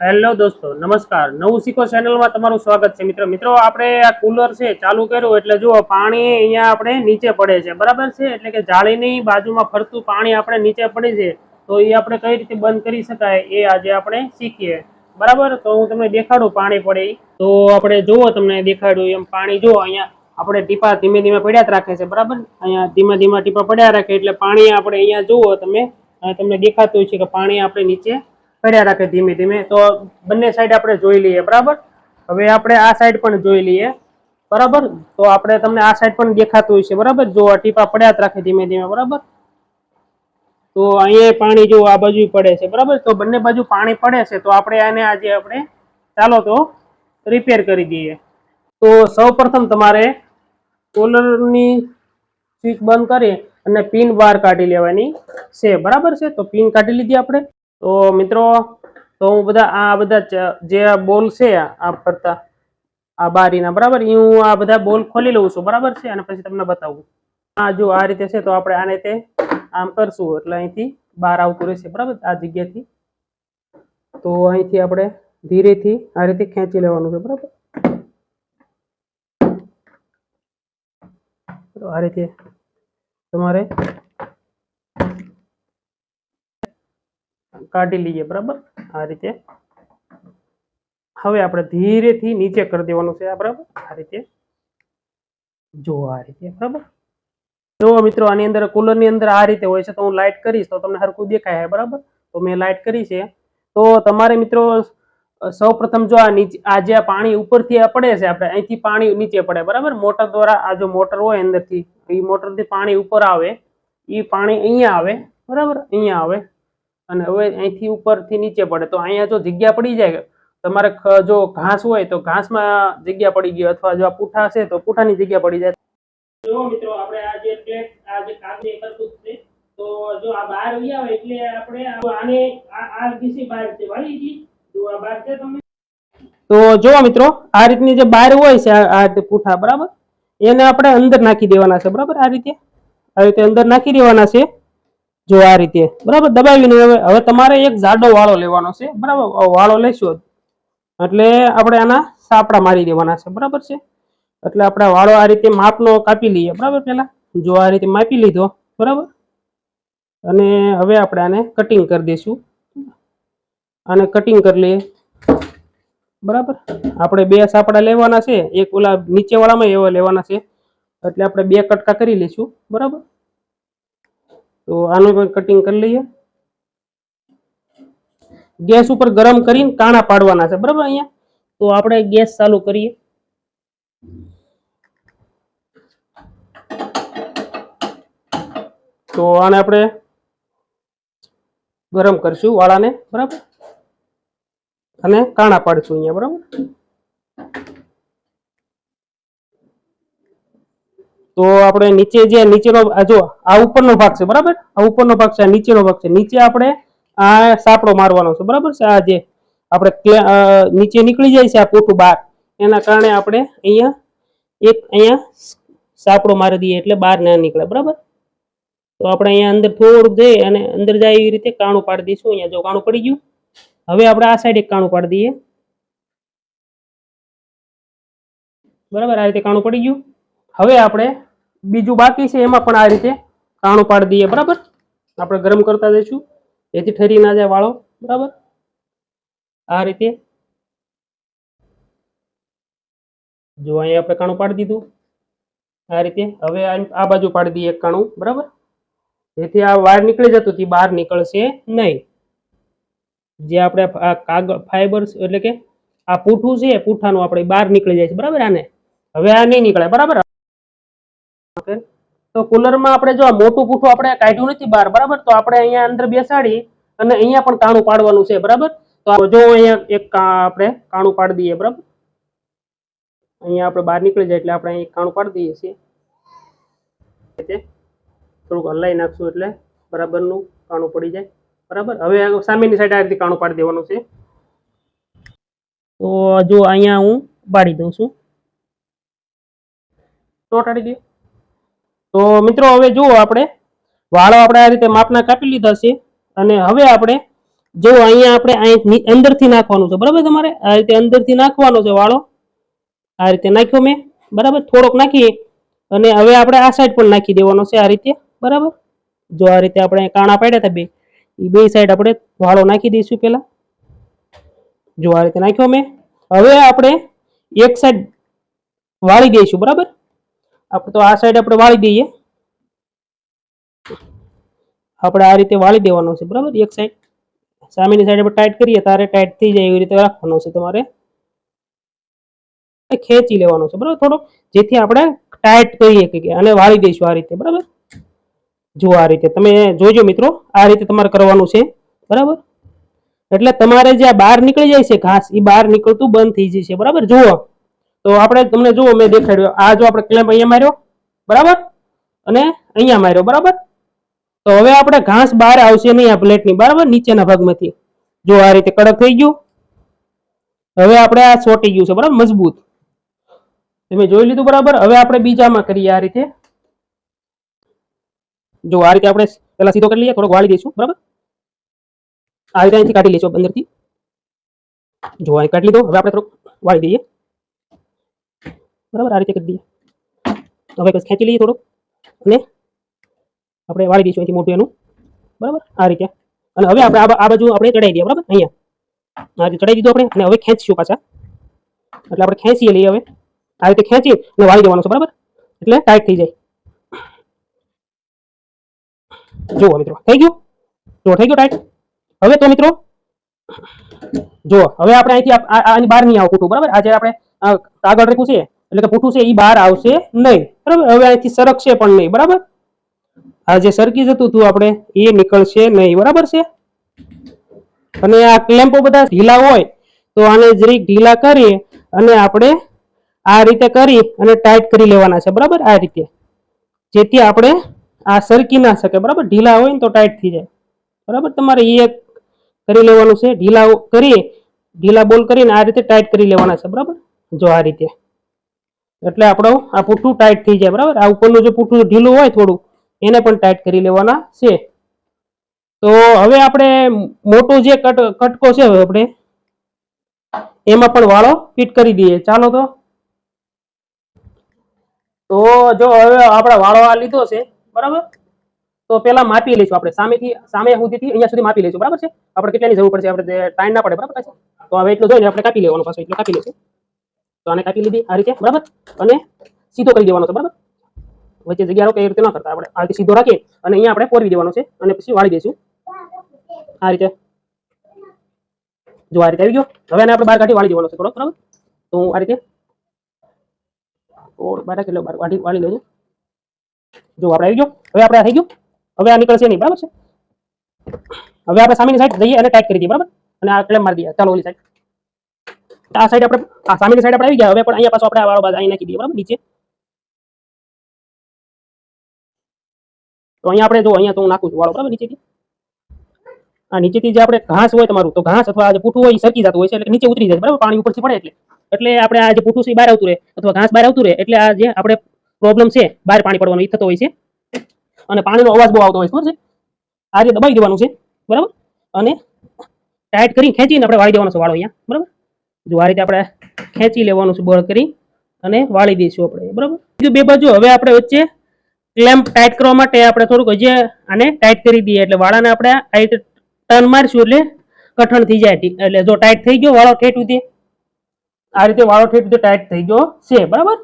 Hello દોસ્તો, નમસ્કાર. નવું શીખો ચેનલમાં તમારું સ્વાગત છે. મિત્રો મિત્રો, આપણે આ કુલર છે, ચાલુ કર્યું. એટલે જુઓ, પાણી અહીંયા આપણે નીચે પડે છે. બરાબર છે? એટલે કે જાળીની બાજુમાં ફરતું પાણી આપણે નીચે પડે છે. તો એ આપણે કઈ રીતે બંધ કરી શકાય એ આજે આપણે શીખીએ. બરાબર? તો હું તમને દેખાડું પાણી પડે. તો આપણે જુઓ, તમને દેખાડું એમ પાણી જુઓ. અહીંયા આપણે ટીપા ધીમે ધીમે પડ્યા જ રાખે છે. બરાબર? અહીંયા ધીમા ધીમા ટીપા પડ્યા રાખે એટલે પાણી આપણે અહીંયા જુઓ, તમે તમને દેખાતું છે કે પાણી આપણે નીચે પડ્યા રાખે ધીમે ધીમે. તો બંને સાઈડ આપણે જોઈ લઈએ, બરાબર? હવે આપણે આ સાઈડ પણ જોઈ લઈએ, બરાબર? તો આપણે તમને આ સાઈડ પણ દેખાતું હોય છે બરાબર? જો ટીપા પડ્યા જ રાખે ધીમે ધીમે, બરાબર? તો અહીંયા પાણી જો આ બાજુ પડે છે, બરાબર? તો બંને બાજુ પાણી પડે છે, તો આપણે આને આજે આપણે ચાલો તો રિપેર કરી દઈએ. તો સૌપ્રથમ તમારે કોલરની સ્વિચ બંધ કરી અને પિન બહાર કાઢી લેવાની છે, બરાબર છે? તો પિન કાઢી લીધી આપણે. તો મિત્રો, તો હું બધા, આ બધા જ- બોલ છે, આ ફરતા, આ બારીના, બરાબર? એ હું આ બધા બોલ ખોલી લઉં છું, બરાબર છે? અને પછી તમને બતાવું. આ જો આ રીતે છે, તો આપણે આને તે આમ કરશું. એટલે અહીંથી બહાર આવતું રહેશે, બરાબર? આ જગ્યાથી. તો અહીંથી આપણે ધીરેથી આ રીતે ખેંચી લેવાનું છે, બરાબર? આ રીતે તમારે કાઢી લઈએ, બરાબર? આ રીતે. હવે આપણે ધીરેથી નીચે કરી દેવાનું છે, આ બરાબર? આ રીતે. જો આ રીતે, બરાબર? જો મિત્રો, આની અંદર, કુલરની અંદર આ રીતે હોય છે, તો હું લાઇટ કરીશ, તો તમને હરખું દેખાય બરાબર? તો મેં લાઇટ કરી છે. તો તમારે મિત્રો સૌ પ્રથમ જો આ નીચે, આ જે પાણી ઉપરથી પડે છે, આપણે અહીંથી પાણી નીચે પડે, બરાબર? મોટર દ્વારા આ જો મોટર હોય અંદરથી, એ મોટરથી પાણી ઉપર આવે, એ પાણી અહીંયા આવે, બરાબર? અહીંયા આવે. અને હવે અહીંથી ઉપરથી નીચે પડે. તો અહીંયા જો જગ્યા પડી જાય તમારે જો ઘાસ હોય તો ઘાસમાં જગ્યા પડી ગઈ અથવા જો આ પૂઠા છે તો પૂઠાની જગ્યા પડી જાય. જો મિત્રો આપણે આ જે પ્લેટ આ જે કાગળ કરતું છે તો જો આ બહાર આવી આવે એટલે આપણે આને આ આ બહાર છે. વાળી જો આ બહાર છે તમને તો જો મિત્રો આ રીતની જે બહાર હોય છે આ પૂઠા બરાબર? એને આપણે અંદર નાખી દેવાના છે બરાબર? આ રીતે? આ રીતે અંદર નાખી દેવાના છે. જો આ રીતે. બરાબર? દબાવીને હવે હવે તમારે એક જાડો વાળો લેવાનો છે. બરાબર? વાળો લેશો એટલે આપણે આના સાપડા મારી દેવાના છે. બરાબર છે? એટલે આપણે વાળો આ રીતે માપનો કાપી લઈએ. બરાબર પેલા? જો આ રીતે માપી લીધો. બરાબર? અને હવે આપણે આને કટિંગ કરી દઈશું. આને કટિંગ કરી લઈએ. બરાબર? આપણે બે સાપડા લેવાના છે. એક ઓલા નીચેવાળામાં એવા લેવાના છે. એટલે આપણે બે કટકા કરી લઈશું. બરાબર? તો આનું પણ કટિંગ કરી લઈએ. ગેસ ઉપર ગરમ કરીને કાણા પાડવાના છે, બરાબર અહીંયા? તો આપણે ગેસ ચાલુ કરીએ. તો આને આપણે ગરમ કરશું વાળાને, બરાબર? અને કાણા પાડશું અહીંયા, બરાબર? તો આપણે નીચે જે નીચેનો જો, આ ઉપરનો ભાગ છે, બરાબર? આ ઉપરનો ભાગ છે નીચેનો ભાગ છે. નીચે આપણે આ સાપડો મારવાનો છે, બરાબર છે? આ જે આપણે નીચે નીકળી જાય છે, આ પોટું બહાર એના કારણે આપણે અહીંયા એક અહીંયા સાપડો મારી દઈએ એટલે બહાર ના નીકળે, બરાબર? તો આપણે અહીંયા અંદર થોડુંક જઈએ અને અંદર જાય એવી રીતે કાણું પાડી દઈશું. અહીંયા જો કાણું પડી ગયું. હવે આપણે આ સાઈડ એક કાણું પાડી દઈએ. બરાબર? આ રીતે કાણું પડી ગયું. હવે આપણે બીજું બાકી છે, એમાં પણ આ રીતે કાણું પાડી દઈએ, બરાબર? આપણે ગરમ કરતા જઈશું. જેથી ઠરી ના જાય વાળો, બરાબર? આ રીતે. જો અહીંયા આપણે કાણું પાડી દીધું. આ રીતે. હવે આ આ બાજુ પાડી દઈએ એક કાણું, બરાબર? જેથી આ વાર નીકળી જતું થી બહાર નીકળશે નહીં. જે આપણે આ કાગળ ફાઈબર એટલે કે આ પૂઠું છે પૂઠાનું આપણે બહાર નીકળી જાય છે, બરાબર આને? હવે આ નહીં નીકળે, બરાબર? Okay. તો કુલરમાં આપણે જો મોટું પૂઠું આપણે કાઢ્યું નથી બહાર, બરાબર? તો આપણે અહીંયા અંદર બેસાડી અને અહીંયા પણ કાણું પાડવાનું છે, બરાબર? તો જો અહીંયા એક આપણે કાણું પાડી દઈએ, બરાબર? અહીંયા આપણે બહાર નીકળી જાય એટલે આપણે અહીં કાણું પાડી દઈએ છીએ. થોડુંક હલાવી નાખશું એટલે બરાબરનું કાણું પડી જાય, બરાબર? હવે સામેની સાઈડ આ રીતે કાણું પાડી દેવાનું છે. તો જો અહીંયા હું પાડી દઉં છું. ચોટાડી દઈએ. તો મિત્રો હવે જુઓ આપણે. વાળો આપણે આ રીતે માપના કાપી લીધા છે. અને હવે આપણે જો અહીંયા આપણે અહીં અંદરથી નાખવાનું છે. બરાબર તમારે? આ રીતે અંદરથી નાખવાનો છે વાળો. આ રીતે નાખ્યો મેં. બરાબર? થોડોક નાખીએ. અને હવે આપણે આ સાઈડ પણ નાખી દેવાનો છે આ રીતે. બરાબર? જો આ રીતે આપણે કાણા પાડ્યા હતા બે. એ બે સાઈડ આપણે વાળો નાખી દઈશું પહેલાં. જો આ રીતે નાખ્યો મેં. હવે આપણે એક સાઈડ વાળી દઈશું. બરાબર? આપણે તો આ સાઈડ આપણે વાળી દઈએ. આપણે આ રીતે વાળી દેવાનો છે, બરાબર? એક સાઈડ સામેની સાઈડ આપણે ટાઈટ કરીએ, તારે ટાઈટ થઈ જાય એવી રીતે રાખવાનો છે તમારે. ખેંચી લેવાનો છે, બરાબર? થોડો જેથી આપણે ટાઈટ કરીએ કે અને વાળી દઈશું આ રીતે, બરાબર? જો આ રીતે, તમે જોજો મિત્રો, આ રીતે તમારે કરવાનું છે, બરાબર? એટલે તમારે જે બહાર નીકળી જાય છે ઘાસ એ બહાર નીકળતું બંધ થઈ જશે, બરાબર? જુઓ. તો આપણે તમને જુઓ, મેં દેખાડ્યો. આ જો આપણે ક્લેમ્પ અહીંયા માર્યો, બરાબર? અને અહીંયા માર્યો, બરાબર? તો હવે આપણે ઘાસ બહાર આવશે નહીં આ પ્લેટની બરાબર? નીચેના ભાગમાંથી. જો આ રીતે કડક થઈ ગયું. હવે આપણે આ ચોટી ગયું છે, બરાબર? મજબૂત. તમે જોઈ લીધું, બરાબર? હવે આપણે બીજામાં કરીએ આ રીતે. જો આ રીતે આપણે પેલા સીધો કરી લઈએ, થોડોક વાળી દઈશું, બરાબર? આ રીતે અહીંથી કાઢી લઈશું અંદરથી. જો અહીં કાઢી લીધો, હવે આપણે થોડુંક વાળી દઈએ. બરાબર? આ રીતે કરી દઈએ. હવે બસ ખેંચી લઈએ થોડુંક અને આપણે વાળી દઈશું અહીંથી મોટું એનું. બરાબર? આ રીતે. અને હવે આપણે આ બાજુ આપણે ચડાવી દઈએ, બરાબર? અહીંયા. આ રીતે ચડાવી દીધું આપણે અને હવે ખેંચીશું પાછા. એટલે આપણે ખેંચીએ લઈએ હવે. આ રીતે ખેંચી અને વાળી દેવાનું છે, બરાબર? એટલે ટાઈટ થઈ જાય. જુઓ મિત્રો, થઈ ગયું? જુઓ, થઈ ગયું ટાઈટ? હવે તો મિત્રો, જુઓ, હવે આપણે અહીંથી આની બહાર નહીં આવું ખોટું, બરાબર? આજે આપણે કાગળ રેખું છે એટલે કે પૂઠું છે એ બહાર આવશે નહીં. બરાબર? હવે અહીંથી સરકશે પણ નહીં. બરાબર? આ જે સરકી જતું હતું આપણે, એ નીકળશે નહીં. બરાબર છે? અને આ ક્લેમ્પો બધા ઢીલા હોય, તો આને જરીક ઢીલા કરીએ અને આપણે આ રીતે કરી અને ટાઈટ કરી લેવાના છે. બરાબર? આ રીતે. જેથી આપણે આ સરકી ના શકે. બરાબર? ઢીલા હોય ને તો ટાઈટ થઈ જાય. બરાબર? તમારે એ કરી લેવાનું છે. ઢીલા કરી, ઢીલા બોલ કરીને આ રીતે ટાઈટ કરી લેવાના છે. બરાબર? જો આ રીતે. એટલે આપણું આ પૂઠું ટાઈટ થઈ જાય, બરાબર? આ ઉપરનું જે પૂઠું ઢીલું હોય થોડું, એને પણ ટાઈટ કરી લેવાના છે. તો હવે આપણે મોટો જે કટ, કટકો છે હવે આપણે, એમાં પણ વાળો ફિટ કરી દઈએ. ચાલો તો. તો જો હવે આપણે વાળો આ લીધો છે, બરાબર? તો પેલા માપી લઈશું આપણે. સામેથી, સામે સુધીથી અહીંયા સુધી માપી લઈશું, બરાબર છે? આપણે કેટલાની જરૂર પડશે? આપણે ટાઈમ ના પડે, બરાબર છે તો હવે એટલું જોઈને આપણે કાપી લેવાનું પાછું, એટલું કાપી લઈશું. તો આને કાપી લીધી આ રીતે, બરાબર? અને સીધો કરી દેવાનો છે, બરાબર? વચ્ચે જગ્યા એ રીતે ન કરતા, આપણે આ રીતે સીધો રાખી અને અહીંયા આપણે પોરવી દેવાનો છે અને પછી વાળી દઈશું. આ રીતે. જો આ રીતે આવી ગયો, હવે આને આપણે બહાર કાઢી વાળી દેવાનો છે થોડો બરાબર? તો હું આ રીતે રાખી લઉં બહાર વાળી વાળી લેજો જો આપણે આવી ગયો, હવે આપણે થઈ ગયું. હવે આ નીકળશે નહીં, બરાબર છે? હવે આપણે સામેની સાઈડ જઈએ અને ટાઈટ કરી દઈએ, બરાબર? અને આ ક્લેમ મારી દઈએ, ચાલો ઓલી સાઈડ આ સાઈડ આપણે આ સામેની સાઈડ આપણે આવી ગયા. હવે પણ અહીંયા પાછો આપણે વાળો બાદ નાખી દઈએ. બરાબર? નીચે. તો અહીંયા આપણે જો, અહીંયા તો હું નાખું છું વાળો. બરાબર? નીચેથી. આ નીચેથી જે આપણે ઘાસ હોય તમારું, તો ઘાસ અથવા જે પૂઠું હોય એ સરકી જતું હોય છે. એટલે નીચે ઉતરી જાય. બરાબર? પાણી ઉપરથી પડે એટલે. એટલે આપણે આ જે પૂઠું છે બહાર આવતું રહે. અથવા ઘાસ બહાર આવતું રહે. એટલે આ જે આપણે પ્રોબ્લેમ છે, બહાર પાણી પડવાનો, એ થતો હોય છે. અને પાણીનો અવાજ બહુ આવતો હોય છે. બરાબર છે? આ રીતે દબાઈ દેવાનું છે. બરાબર? અને ટાઈટ કરી ખેંચીને આપણે વાળી દેવાનો છે વાળો અહીંયા. બરાબર? જો આ રીતે આપણે ખેંચી લેવાનું છે બળ કરી અને વાળી દઈશું આપણે, બરાબર? બીજું બે બાજુ, હવે આપણે વચ્ચે ક્લેમ્પ ટાઈટ કરવા માટે આપણે થોડુંક હજી આને ટાઈટ કરી દઈએ, એટલે વાળાને આપણે આ રીતે ટર્ન મારીશું એટલે કઠણ થઈ જાય એટલે જો ટાઈટ થઈ ગયો, વાળો ઠેઠ સુધી. આ રીતે વાળો ઠેઠ સુધી ટાઈટ થઈ ગયો છે, બરાબર?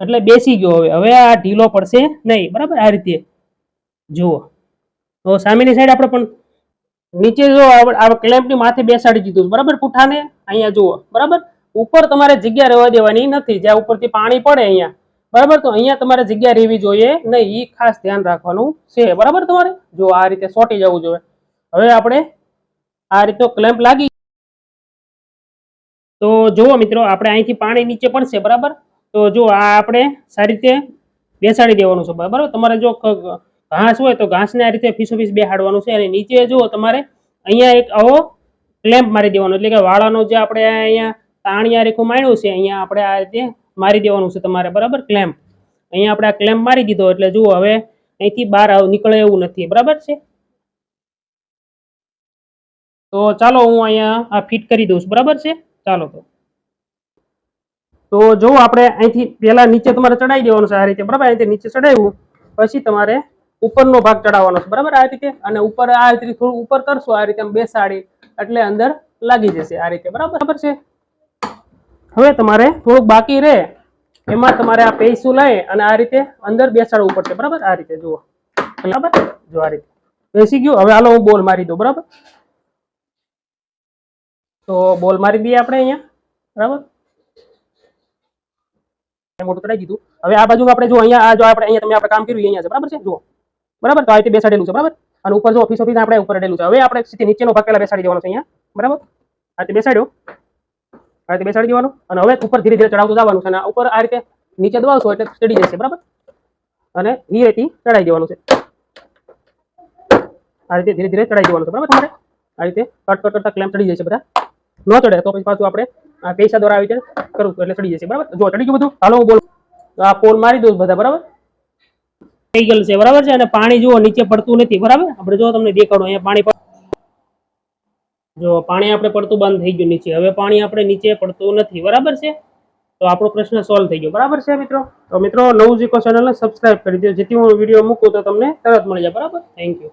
એટલે બેસી ગયો હવે હવે આ ઢીલો પડશે નહીં, બરાબર? આ રીતે. જુઓ. તો સામેની સાઈડ આપણે પણ નીચે જો આ ક્લેમ્પની માથે બેસાડી દીધું બરાબર? પૂઠાને? અહીંયા જુઓ, બરાબર? ઉપર તમારે જગ્યા રહેવા દેવાની નથી, જ્યાં ઉપરથી પાણી પડે અહીંયા. બરાબર? તો અહીંયા તમારે જગ્યા રહેવી જોઈએ નહીં એ ખાસ ધ્યાન રાખવાનું છે, બરાબર તમારે? જો આ રીતે સોટી જવું જોઈએ. હવે આપણે આ રીતનો ક્લેમ્પ લાગી તો જુઓ મિત્રો, આપણે અહીંથી પાણી નીચે પડશે બરાબર? તો જો આ આપણે સારી રીતે બેસાડી દેવાનું છે, બરાબર? તમારે જો ઘાસ હોય તો ઘાસને આ રીતે ફીસો ફીસ બેહાડવાનું છે અને નીચે જુઓ તમારે અહીંયા એક આવો ક્લેમ્પ મારી દેવાનો, એટલે કે વાળાનો જે આપણે અહીંયા તાણિયા રેખું માર્યું છે, અહીંયા આપણે આ રીતે મારી દેવાનું છે તમારે, બરાબર? ક્લેમ્પ અહીંયા આપણે આ ક્લેમ્પ મારી દીધો, એટલે જુઓ હવે અહીંથી બહાર નીકળે એવું નથી, બરાબર છે? તો ચાલો હું અહીંયા આ ફિટ કરી દઉં છું, બરાબર છે? ચાલો તો. તો જો આપણે અહીંથી પહેલાં નીચે તમારે ચડાવી દેવાનું છે આ રીતે, બરાબર? અહીંથી નીચે ચડાવ્યું પછી તમારે ઉપરનો ભાગ ચડાવવાનો છે. બરાબર? આ રીતે અને ઉપર આ રીતે થોડું ઉપર કરશો, આ રીતે બેસાડી, એટલે અંદર લાગી જશે આ રીતે. બરાબર? છે? હવે તમારે થોડુંક બાકી રહે. એમાં તમારે આ પૈસું લઈ અને આ રીતે અંદર બેસાડવું પડશે. બરાબર? આ રીતે જુઓ. બરાબર? જો આ રીતે. બેસી ગયું. હવે હાલો હું બોલ મારી દઉં. બરાબર? તો બોલ મારી દઈએ આપણે અહીંયા. બરાબર? મોટું કરાવી દીધું હવે આ બાજુ આપણે જો અહીંયા જો આપણે અહીંયા તમે આપણે કામ કર્યું અહીંયા છે. બરાબર છે? જુઓ. બરાબર? તો આ રીતે બેસાડેલું છે, બરાબર? અને ઉપર જો ઓફિસ ઓફિસ આપણે ઉપર અડેલું છે. હવે આપણે સીધી નીચેનો ભાગ પહેલા બેસાડી દેવાનો છે અહીંયા, બરાબર? આ રીતે બેસાડ્યો. આ રીતે બેસાડી દેવાનું. અને હવે ઉપર ધીરે ધીરે ચડાવતું જવાનું છે અને ઉપર આ રીતે નીચે દબાવશો એટલે ચડી જશે, બરાબર? અને ધીરેથી ચડાવી દેવાનું છે. આ રીતે ધીરે ધીરે ચડાવી દેવાનું છે, બરાબર તમારે? આ રીતે કટ કટ કરતા ક્લેમ ચડી જશે બધા. ન ચડે તો પછી પાછું આપણે આ પૈસા દ્વારા આવી રીતે કરું એટલે ચડી જશે, બરાબર? જો ચડી ગયું બધું, હાલો હું બોલું. આ પોલ મારી દઉં બધા, બરાબર? થઈ ગયેલું છે. બરાબર છે? અને પાણી જુઓ, નીચે પડતું નથી. બરાબર? આપણે જો તમને દેખાડો. અહીંયા પાણી જો પાણી આપણે પડતું બંધ થઈ ગયું નીચે. હવે પાણી આપણે નીચે પડતું નથી. બરાબર છે? તો આપણો પ્રશ્ન સોલ્વ થઈ ગયો. બરાબર છે, મિત્રો? તો મિત્રો, નવું જીકો ચેનલને સબસ્ક્રાઈબ કરી દો. જેથી હું વીડિયો મૂકું તો તમને તરત મળી જાય. બરાબર? Thank you